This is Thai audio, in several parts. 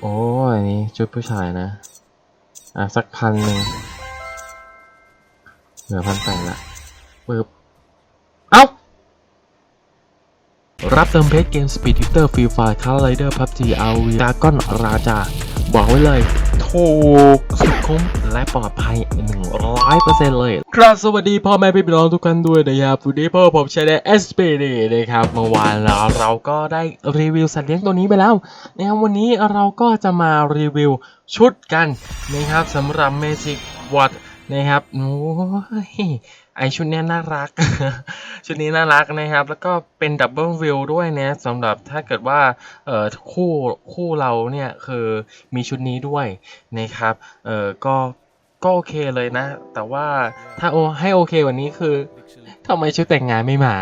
โอ้ยนี่ชุดผู้ชายนะ อะ สักพันหนึ่งเหลือพันแปดละปึ๊บเอ้ารับเติมเพชรเกม Speed Hitter Free Fire Car Rider PUBG RV Dragon ราจา บอกไว้เลย ถูกสุดคุ้มและปลอดภัย 100%เลย ครับสวัสดีพ่อแม่พี่น้องทุกท่านด้วยนะครับวันนี้พ่อผมใช้ได้ SPD นะครับเมื่อวานเราเราก็ได้รีวิวสัตว์เลี้ยงตัวนี้ไปแล้วนะครับวันนี้เราก็จะมารีวิวชุดกันนะครับสำหรับ Magic w a t นะครับโอ้ย ไอชุดนี้น่ารัก ชุดนี้น่ารักนะครับ แล้วก็เป็นดับเบิลวิวด้วยนะสำหรับถ้าเกิดว่าเอ่อคู่คู่เราเนี่ยคือมีชุดนี้ด้วยนะครับเอ่อก็ก็โอเคเลยนะ แต่ว่าถ้าโอให้โอเคว่านี้คือทำไมชุดแต่งงานไม่มา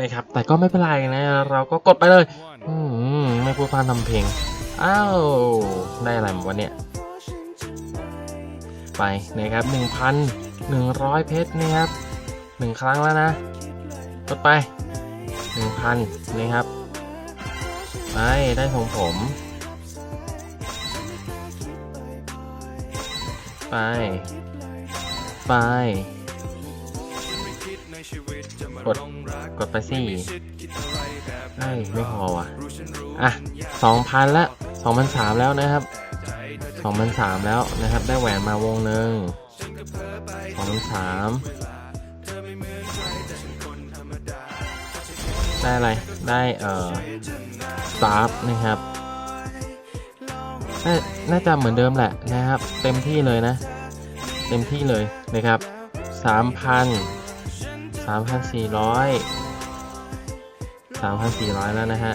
นะครับ แต่ก็ไม่เป็นไรนะ เราก็กดไปเลย อืมไม่พูดพานทำเพลง อ้าว ได้อะไรมาวะเนี่ย ไปนะครับ 1,100 เพชรนะครับ หนึ่งครั้งแล้วนะกดไป1,000นะครับ ไป ได้ของผม ไป ไป กด กดไปสิเฮ้ไม่พอว่ะ อะสองพันละสองพันสามแล้วนะครับสองพันสามแล้วนะครับ ได้แหวนมาวงหนึ่งสองพันสาม ได้อะไร ได้เอ่อสตาร์นะครับนน่าจะเหมือนเดิมแหละนะครับ เต็มที่เลยนะ เต็มที่เลยนะครับสามพันสามพันสี่ร้อยสามพันสี่ร้อยแล้วนะฮะ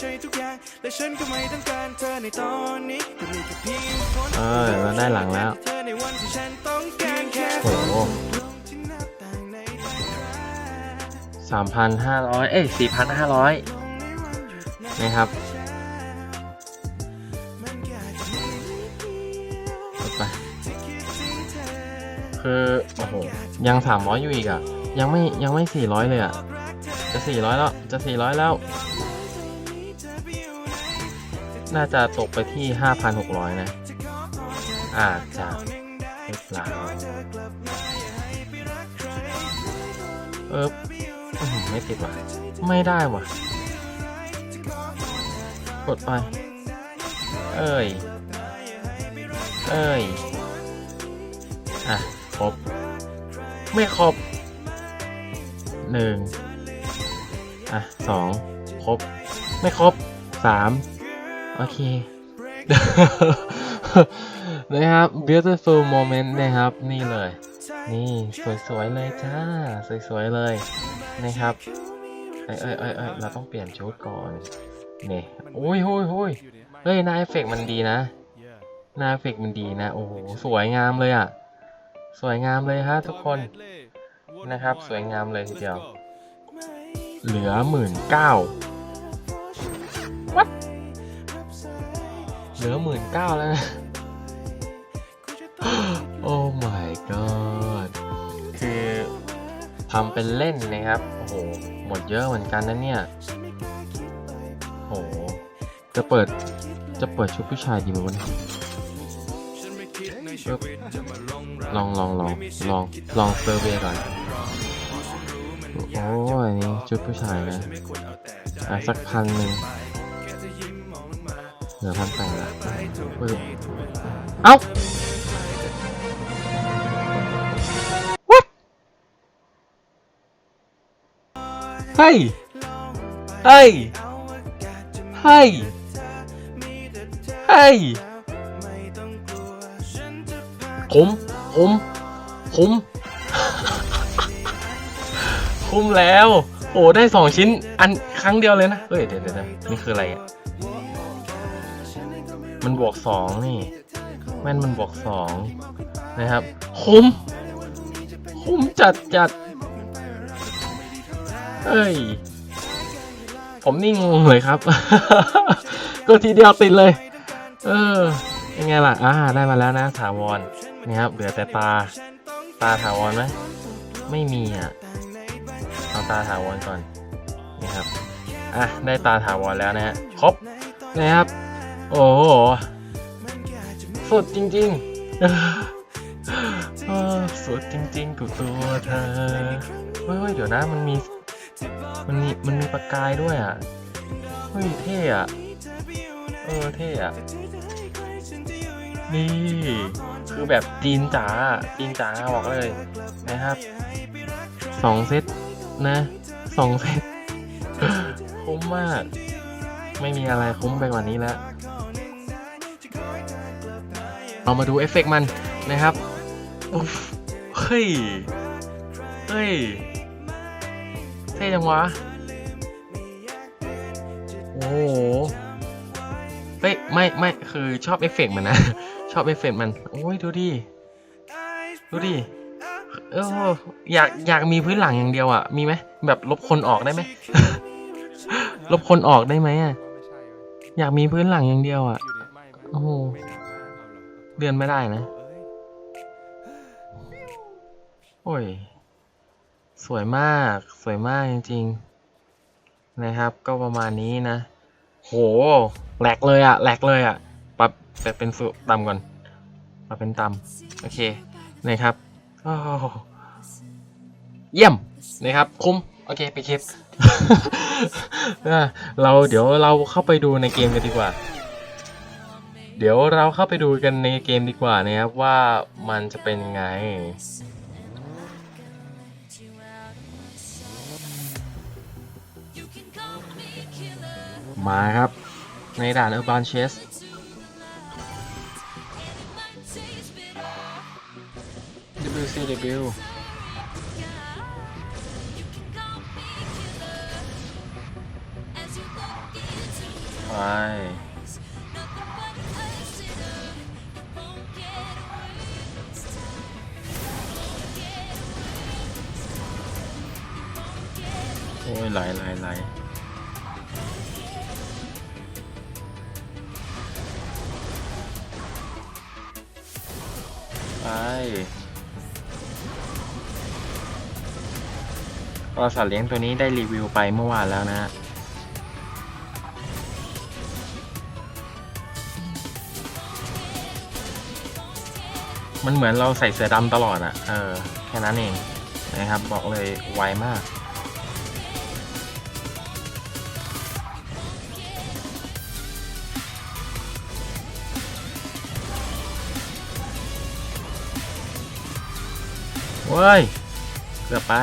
ใช่ทุกอย่าง และฉันก็ไม่ต้องการเธอในตอนนี้ก็มีแค่เพียงคนเออเราได้หลังแล้วเธอในวันที่ฉันต้องการแค่โอ้โหสามพันห้าร้อยเอ้ยสี่พันห้าร้อยนะครับไปคือโอ้โหยังสามร้อยอยู่อีกอะ ยังไม่ยังไม่สี่ร้อยเลยอะ จะสี่ร้อยแล้ว จะสี่ร้อยแล้ว น่าจะตกไปที่ห้าพันหกร้อยนะ อาจจะหรือเปล่าเออไม่ติดว่ะ ไม่ได้ว่ะ กดไป เอ้ย เอ้ย อะ ครบ ไม่ครบหนึ่งอะสองครบ ไม่ครบสาม โอเค นะครับ beautiful moment นะครับ นี่เลย นี่สวยๆเลยจ้า สวยๆเลยนะครับ เอ้ยเอ้ยเอ้ยเราต้องเปลี่ยนชุดก่อน นี่โอ้ยโอ้ยโอ้ยเฮ้ยหน้าเอฟเฟกต์มันดีนะหน้าเอฟเฟกต์มันดีนะ โอ้โห สวยงามเลยอะ สวยงามเลยฮะทุกคนนะครับ สวยงามเลยทีเดียว เหลือหมื่นเก้า เหลือหมื่นเก้าแล้วนะ โอ้ my god คือทำเป็นเล่นนะครับ โอ้โห หมดเยอะเหมือนกันนะเนี่ยโอ้โหจะเปิด จะเปิดชุดผู้ชายดีไหมวะเนี่ยปึ๊บลองลองลองลองลองเซอร์เวย์ก่อน โอ้ยนี่ชุดผู้ชายนะ อะสักพันหนึ่ง เหลือพันแปดละปึ๊บเอ้า What เฮ้ย เฮ้ย เฮ้ย เฮ้ยผมผมผมคุ้มแล้ว โอ้ ได้สองชิ้น อันครั้งเดียวเลยนะ เฮ้ย เดี๋ยวเดี๋ยวเดี๋ยวนี่คืออะไรอะ มันบวกสองนี่แม่นมันบวกสองนะครับคุ้มคุ้มจัดจัดเอ้ย ผมนี่งงเลยครับ ก็ทีเดียวติดเลย เออยังไงล่ะอ่าได้มาแล้วนะถาวรนี่ครับ เหลือแต่ตา ตาถาวรไหมไม่มีอะเอาตาถาวรก่อนนี่ครับอะได้ตาถาวรแล้วนะฮะครบนะครับ โอ้โหสุดจริงๆสุดจริงๆกับตัวเธอเฮ้ยเฮ้ยเดี๋ยวนะมันมี มันมีมันมีประกายด้วยอะเฮ้ยเท่อะเออเท่อะนี่ คือแบบจีนจ๋าจีนจ๋าบอกเลยนะครับสองเซตนะสองเซตคุ้มมาก ไม่มีอะไรคุ้มไปกว่านี้แล้ว เอามาดูเอฟเฟกต์มันนะครับอุ๊ฟเฮ้ย เฮ้ย เท่จังวะ โอ้โหเฮ้ย ไม่ ไม่ คือชอบเอฟเฟกต์มันนะ ชอบเอฟเฟกต์มัน โอ้ย ดูดิ ดูดิ เออ อยาก อยากมีพื้นหลังอย่างเดียวอะ มีไหม แบบลบคนออกได้ไหม ลบคนออกได้ไหมอะไม่ใช่เว้ยอยากมีพื้นหลังอย่างเดียวอะอยู่ในไม่ไม่โอ้โห เดือนไม่ได้นะ โอ้ย สวยมาก สวยมากจริงๆ นะครับ ก็ประมาณนี้นะ โห แหลกเลยอะแหลกเลยอะปรับปรับเป็นสุต่ำก่อนปรับเป็นต่ำโอเค นะครับเยี่ยม นะครับ คุ้ม โอเค ไปคลิปเราเดี๋ยวเราเข้าไปดูในเกมกันดีกว่า เดี๋ยวเราเข้าไปดูกันในเกมดีกว่านะครับว่ามันจะเป็นยังไง มาครับ ในด่าน Urban Chase WCW ไป ยไหลไหลไหลไปก็สัตว์เลี้ยงตัวนี้ได้รีวิวไปเมื่อวานแล้วนะฮะมันเหมือนเราใส่เสื้อดำตลอดอะเออ แค่นั้นเองนะครับ บอกเลยไวมาก เว้ย เกือบไป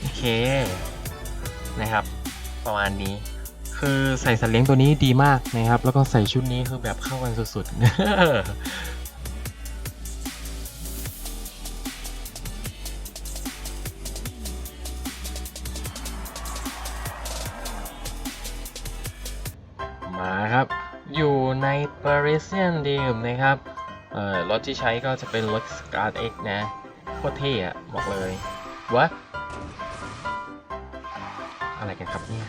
โอเค นะครับ ประมาณนี้คือใส่สัตว์เลี้ยงตัวนี้ดีมากนะครับ แล้วก็ใส่ชุดนี้คือแบบเข้ากันสุดๆ Parisian d e a m นะครับเอ่อรถที่ใช้ก็จะเป็นรถ Scar X นะโคตรเท่อะบอกเลยวะอะไรกันครับเนี่ย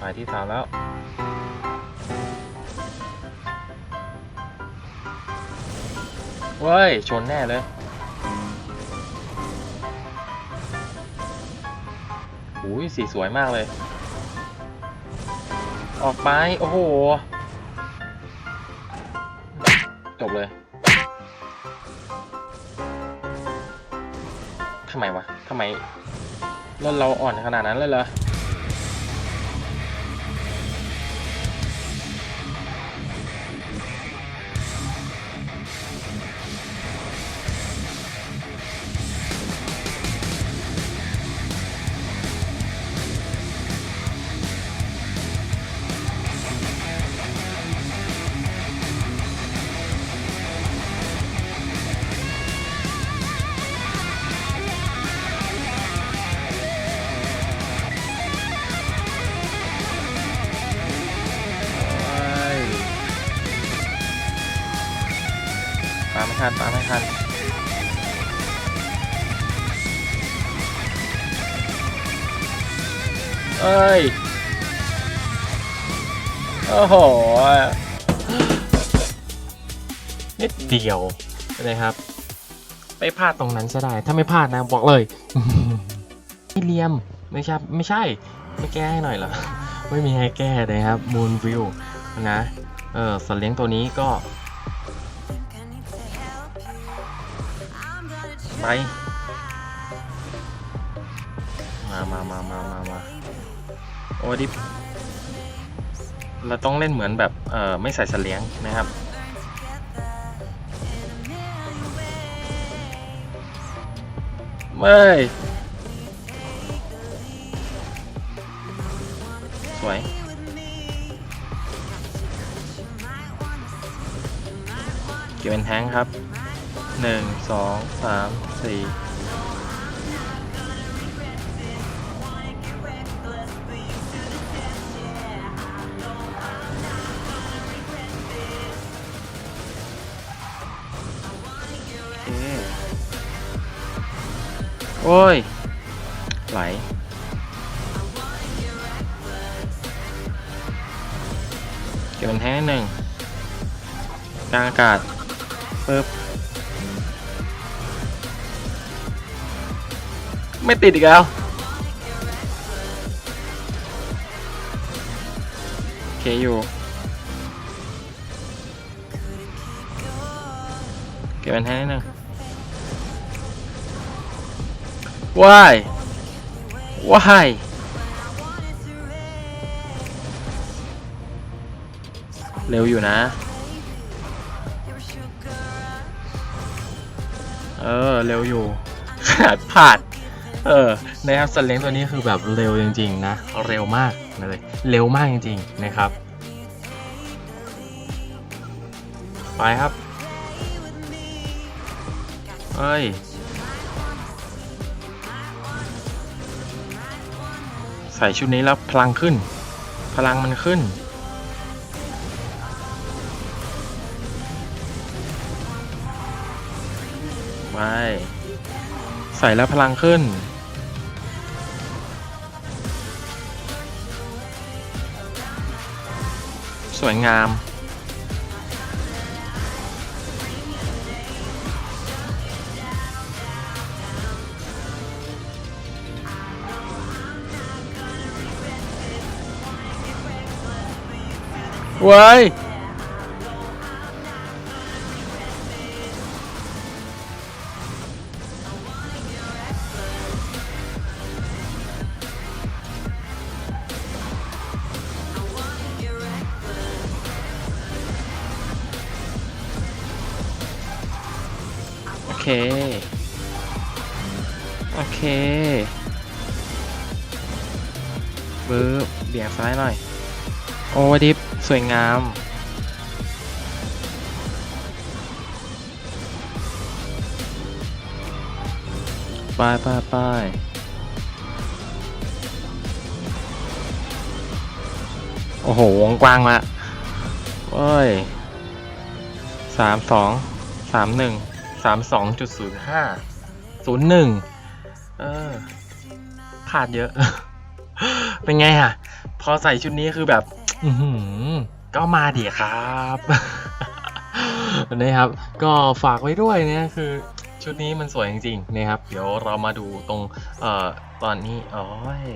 สายที่สามแล้วเว้ย ชนแน่เลย อุ้ยสีสวยมากเลย ออกไป โอ้โห จบเลยทำไมวะทำไมรถเราอ่อนขนาดนั้นเลยเหรอ ทันตามไม่ทันเอ้ย โอ้โห นิดเดียวนะครับ ไปพลาดตรงนั้นซะได้ ถ้าไม่พลาดนะบอกเลยไม่เลียมไม่ใช่ไม่ใช่ ไม่แก้ให้หน่อยเหรอ ไม่มีให้แก้นะครับ Moon View นะ เออสัตว์เลี้ยงตัวนี้ก็ ไป มามามามามามาโอ้ดิเราต้องเล่นเหมือนแบบ เออไม่ใส่เสลียงนะครับ ไม่สวยเก็บเป็นแท้งครับ หนึ่งสองสามสี่โอ้ย ไหลเก็บเป็นแท้งหนึ่งกลางอากาศปึ๊บ ไม่ติดอีกแล้ว โอเคอยู่เก็บเป็นแท้นิดนึงว้ายว้ายเร็วอยู่นะ เออ เร็วอยู่ขนาดพลาด เออนะครับสัตว์เล้งตัวนี้คือแบบเร็วจริง ๆ นะ เร็วมากเลยเร็วมากจริง ๆ นะครับ ไปครับเฮ้ยใส่ชุดนี้แล้วพลังขึ้น พลังมันขึ้น ไป ใส่แล้วพลังขึ้น วยงาม เว้ย เค โอเคเบิร์บเบี่ยงซ้ายหน่อย โอ้ดิฟสวยงาม ไปไปไปโอ้โห วงกว้างละเอ้ยสามสอง สามหนึ่ง สามสองจุดศูนย์ห้าศูนย์หนึ่งเออพลาดเยอะ เป็นไงอะพอใส่ชุดนี้คือแบบ อืก็มาดีครับนะครับ ก็ฝากไว้ด้วยเนี่ยคือชุดนี้มันสวยจริงๆนะครับ เดี๋ยวเรามาดูตรงเอ่อตอนนี้โอ้ย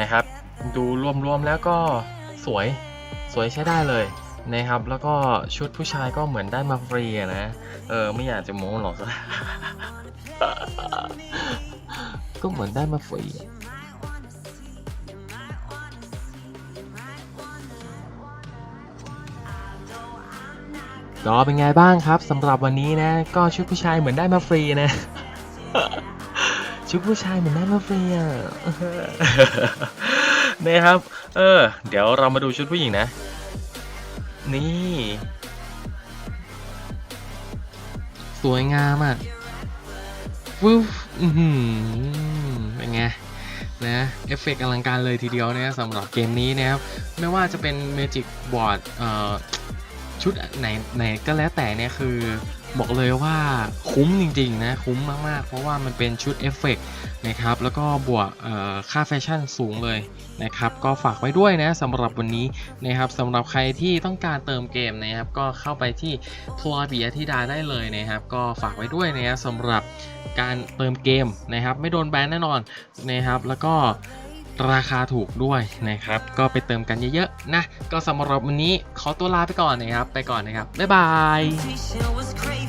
นะครับ ดูรวมๆแล้วก็สวยสวยใช้ได้เลย นะครับ แล้วก็ชุดผู้ชายก็เหมือนได้มาฟรีนะ เออ ไม่อยากจะโม้หรอกก็เหมือนได้มาฟรีก็เป็นไงบ้างครับสำหรับวันนี้นะ ก็ชุดผู้ชายเหมือนได้มาฟรีนะ ชุดผู้ชายเหมือนได้มาฟรีอะนะครับ เออ เดี๋ยวเรามาดูชุดผู้หญิงนะ นี่ สวยงามอะวูฟอือหือเป็นไงนะเอฟเฟกต์อลังการเลยทีเดียวนะสำหรับเกมนี้นะครับไม่ว่าจะเป็นเมจิกบอร์ดเอ่อชุดไหนไหนก็แล้วแต่เนี่ยคือ บอกเลยว่าคุ้มจริงๆนะคุ้มมากๆ เพราะว่ามันเป็นชุดเอฟเฟกต์นะครับแล้วก็บวกค่าแฟชั่นสูงเลยนะครับก็ฝากไว้ด้วยนะสำหรับวันนี้นะครับสำหรับใครที่ต้องการเติมเกมนะครับก็เข้าไปที่พลอยปิยธิดาได้เลยนะครับก็ฝากไว้ด้วยนะครับสำหรับการเติมเกมนะครับไม่โดนแบนแน่นอนนะครับแล้วก็ ราคาถูกด้วยนะครับ ก็ไปเติมกันเยอะๆนะ ก็สำหรับวันนี้ขอตัวลาไปก่อนนะครับ ไปก่อนนะครับ บ๊ายบาย